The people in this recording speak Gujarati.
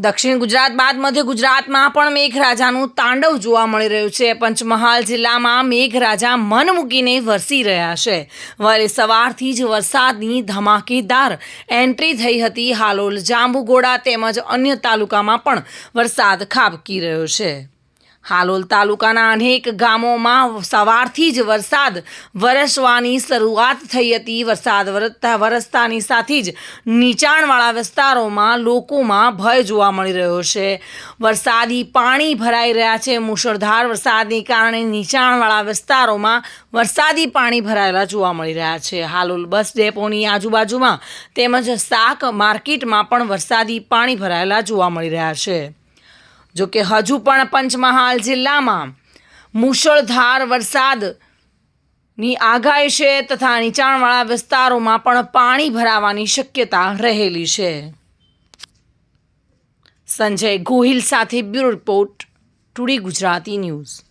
દક્ષિણ ગુજરાત બાદ મધ્ય ગુજરાતમાં પણ મેઘરાજાનું તાંડવ જોવા મળી રહ્યું છે. પંચમહાલ જિલ્લામાં મેઘરાજા મન મૂકીને વરસી રહ્યા છે. વહેલી સવારથી જ વરસાદની ધમાકેદાર એન્ટ્રી થઈ હતી. હાલોલ, જાંબુગોડા તેમજ અન્ય તાલુકામાં પણ વરસાદ ખાબકી રહ્યો છે. હાલોલ તાલુકાના અનેક ગામોમાં સવારથી જ વરસાદ વરસવાની શરૂઆત થઈ હતી. વરસાદ વરસતા વરસતાની સાથે જ નીચાણવાળા વિસ્તારોમાં લોકોમાં ભય જોવા મળી રહ્યો છે. વરસાદી પાણી ભરાઈ રહ્યા છે. મુશળધાર વરસાદને કારણે નીચાણવાળા વિસ્તારોમાં વરસાદી પાણી ભરાયેલા જોવા મળી રહ્યા છે. હાલોલ બસ ડેપોની આજુબાજુમાં તેમજ શાક માર્કેટમાં પણ વરસાદી પાણી ભરાયેલા જોવા મળી રહ્યા છે. જો કે હજુ પણ પંચમહાલ જિલ્લામાં મુશળધાર વરસાદની આગાહી છે તથા નીચાણવાળા વિસ્તારોમાં પણ પાણી ભરાવાની શક્યતા રહેલી છે. સંજય ગોહિલ સાથે bureau report, today Gujarati news.